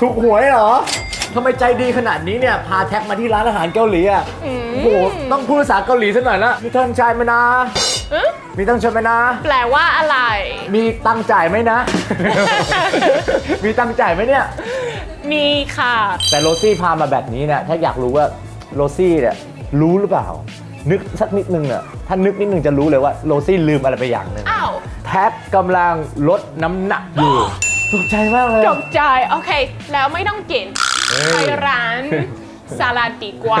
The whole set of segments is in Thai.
ถูกหวยเหรอทำไมใจดีขนาดนี้เนี่ย พาแท็กมาที่ร้านอาหารเกาหลีอะโอ้โหต้องพูดภาษาเกาหลีสักหน่อยละมีตั้งใจไหมนะอืมมีตั้งใจไหมนะ แปลว่าอะไร มีตังค์จ่ายไหมนะ มีตังค์จ่ายไหมเนี่ย มีค่ะ แต่โรซี่พามาแบบนี้เนี่ยถ้าอยากรู้ว่าโรซี่เนี่ยรู้หรือเปล่า นึกสักนิดนึงเนี่ยถ้านึกนิดนึงจะรู้เลยว่าโรซี่ลืมอะไรไปอย่างหนึ่งอ้าวแท็กกำลังลดน้ำหนักอยู่ ตกใจมากเลยตกใจ โอเค แล้วไม่ต้องกินเฮ้ยไปร้านสลัดดีกว่า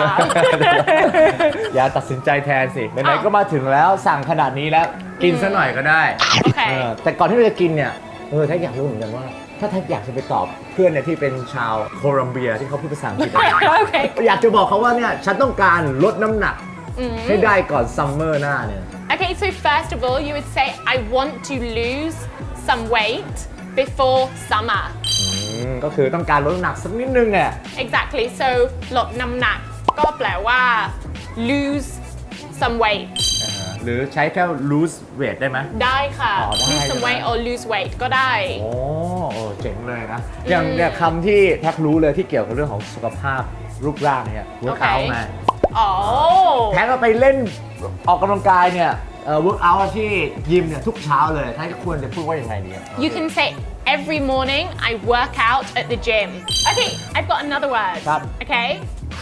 อย่าตัดสินใจแทนสิ ไหนอ้าวๆก็มาถึงแล้วสั่งขนาดนี้แล้ว กินซะหน่อยก็ได้ โอเคเออแต่ก่อนที่เราจะกินเนี่ย เออแท็กอยากรู้เหมือนกันว่า ถ้าแท็กอยากจะไปตอบเพื่อนเนี่ยที่เป็นชาวโคลัมเบียที่เขาพูดภาษาอังกฤษโอเคอยากจะบอกเขาว่าเนี่ยฉันต้องการลดน้ำหนักอืมให้ได้ก่อนซัมเมอร์หน้าเนี่ย Okay, so first of all, you would say, I want to lose some weight before summer. อืมก็คือต้องการลดน้ำหนักสักนิดนึงอะ Exactly. So ลดน้ำหนักก็แปลว่า lose some weight หรือใช้แค่ lose weight ได้ไหม ได้ค่ะ อ๋อได้ lose some ใช่ไหม weight or lose weight ก็ได้ โอ้เออเจ๋งเลยนะ อย่างเนี่ยคำที่แท็กรู้เลยที่เกี่ยวกับเรื่องของสุขภาพรูปร่างเนี่ยโอ work เค out มา อ๋อ แท็กก็ไปเล่นออกกำลังกายเนี่ย เอ่อ work out ที่ยิมเนี่ยทุกเช้าเลยแท็กควรจะพูดว่าอย่างไรดีอะ You can say every morning I work out at the gym. Okay, I've got another word. ครับ Okay,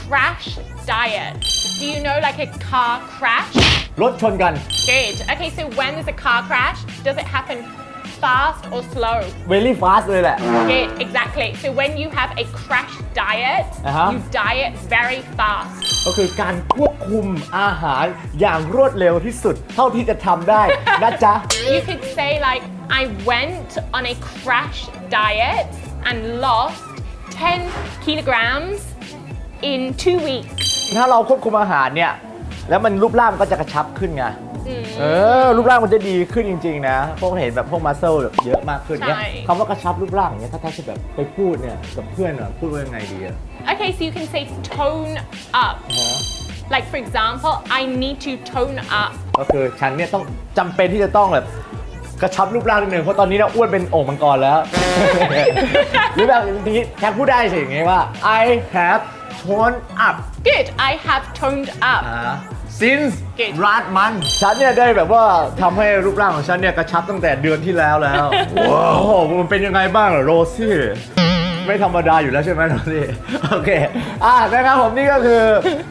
crash diet. Do you know like a car crash? รถชนกัน Good. Okay, so when there's a car crash, does it happen fast or slow? very fast เลยแหละ Good, exactly. So when you have a crash diet, Uh-huh. you diet very fast. ก็คือการควบคุมอาหารอย่างรวดเร็วที่สุด เท่าที่จะทำได้ นะจ๊ะ You could say like, I went on a crash diet and lost 10 kilograms in two weeks. ถ้าเราควบคุมอาหารเนี่ย แล้วมันรูปร่างมันก็จะกระชับขึ้นไงเออ รูปร่างมันจะดีขึ้นจริง ๆ นะ พวกเห็นแบบพวกมัสเซลแบบเยอะมากขึ้นเนี่ยใช่ คำว่ากระชับรูปร่างอย่างเงี้ยถ้าแท้จะแบบไปพูดเนี่ยกับเพื่อนอะพูดว่ายังไงดีอะ Okay, so you can say tone up. Like for example, I need to tone up. ก็คือฉันเนี่ยต้องจำเป็นที่จะต้องแบบกระชับรูปร่างนิดนึงเพราะตอนนี้เนี่ยอ้วนเป็นโอ่งมังกรแล้ว หรือแบบนี้แค่พูดได้สิอย่างงี้ว่า I have toned up Good, I have toned up. อ่า since Good. last month ฉันเนี่ยได้แบบว่าทำให้รูปร่างของฉันเนี่ยกระชับตั้งแต่เดือนที่แล้วแล้ว ว้าวมันเป็นยังไงบ้างเหรอโรซี่ ไม่ธรรมดาอยู่แล้วใช่ไหมโรซี่ โอเค อะนะครับผมนี่ก็คือ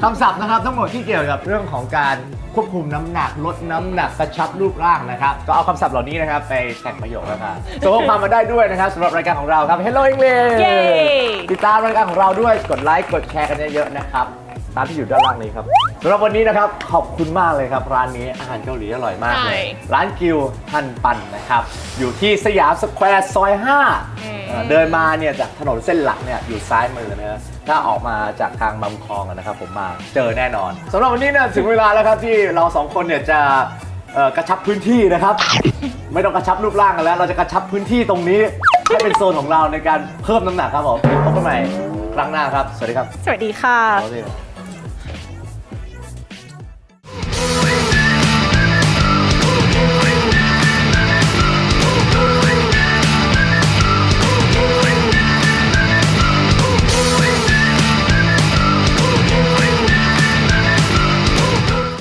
คำศัพท์นะครับ ทั้งหมดที่เกี่ยวกับเรื่องของการควบคุมน้ำหนักลดน้ำหนักกระชับรูปร่างนะครับ ก็เอาคำศัพท์เหล่านี้นะครับไปแต่งประโยคนะครับส่งข้อความมาได้ด้วยนะครับสำหรับรายการของเราครับ Hello English เย้ ติดตามรายการของเราด้วยกดไลค์กดแชร์กันเยอะๆนะครับตามที่อยู่ด้านล่างนี้ครับ สำหรับวันนี้นะครับขอบคุณมากเลยครับ ร้านนี้อาหารเกาหลีอร่อยมากเลยใช่ร้านกิวทันปันนะครับ อยู่ที่สยามสแควร์ซอย5เอ่อเดินมาเนี่ยจากถนนเส้นหลักเนี่ยอยู่ซ้ายมือนะฮะถ้าออกมาจากทางบำคลองอะนะครับ ผมมาเจอแน่นอนสำหรับวันนี้เนี่ยถึงเวลาแล้วครับที่เราสองคนเนี่ยจะเอ่อกระชับพื้นที่นะครับ ไม่ต้องกระชับรูปร่างกันแล้ว เราจะกระชับพื้นที่ตรงนี้ให้เป็นโซนของเราในการเพิ่มน้ำหนักครับผมพบกันใหม่ครั้งหน้าครับ สวัสดีครับสวัสดีค่ะเอาสิ